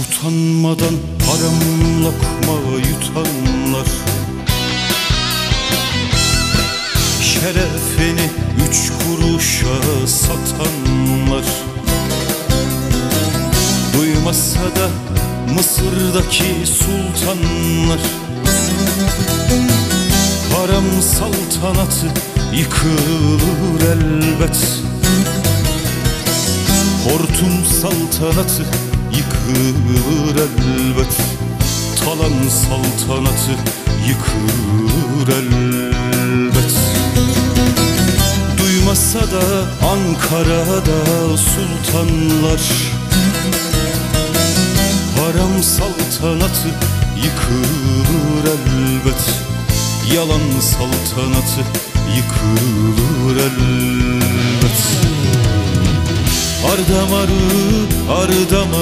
Utanmadan haram lokma yutanlar. Şerefini üç kuruşa satanlar. Duymasa da Mısır'daki sultanlar. Haram saltanatı yıkılır elbet. Hortum saltanatı yıkılır elbet. Talan saltanatı yıkılır elbet. Duymasa da Ankara'da sultanlar. Haram saltanatı yıkılır elbet. Yalan saltanatı yıkılır elbet. Ardamarı, ardamarı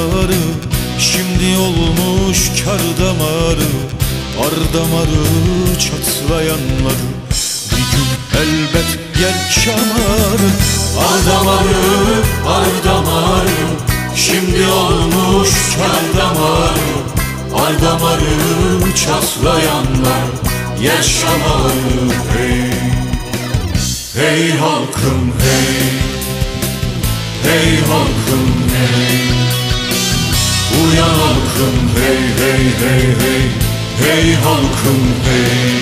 Şimdi olmuş kar damarı Ardamarı çatlayanları Bir gün elbet yer şamarı Ardamarı, ardamarı Şimdi olmuş kar damarı Ardamarı çatlayanlar. Yaşamarı hey Hey halkım hey. Hey halkım hey hey hey hey hey halkım hey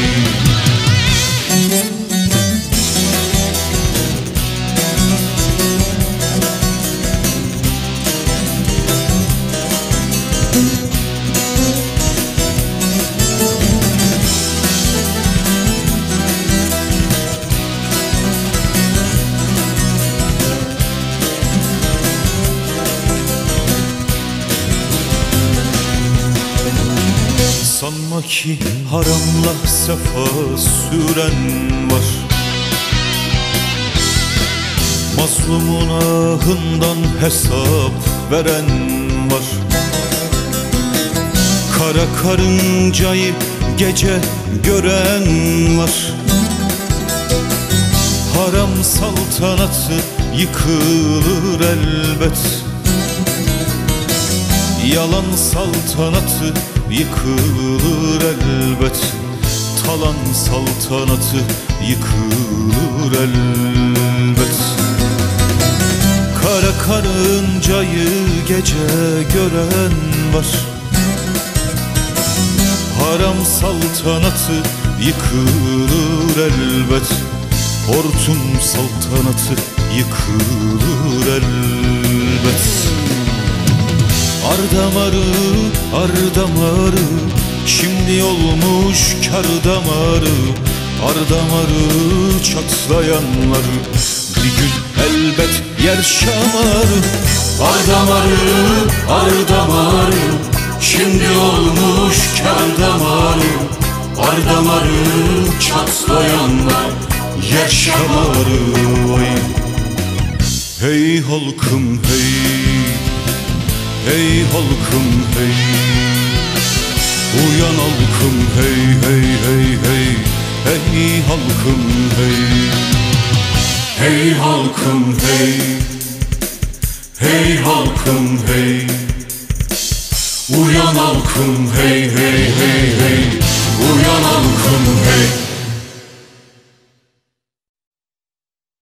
Sanma ki haramla sefa süren var. Mazlumun ahından hesap veren var. Kara karıncayı gece gören var. Haram saltanatı yıkılır elbet. Yalan saltanatı yıkılır elbet Talan saltanatı yıkılır elbet. Kara karıncayı gece gören var. Haram saltanatı yıkılır elbet. Hortum saltanatı yıkılır elbet Ardamarı, ardamarı Şimdi olmuş kar damarı. Ardamarı çatlayanları Bir gün elbet yer şamarı Ardamarı, ardamarı Şimdi olmuş kar damarı. Ardamarı çatlayanlar Yaşamarı vay Hey halkım hey Hey halkım hey. Uyan halkım hey hey hey hey. Hey halkım hey. Hey halkım hey. Hey halkım hey. Uyan halkım hey hey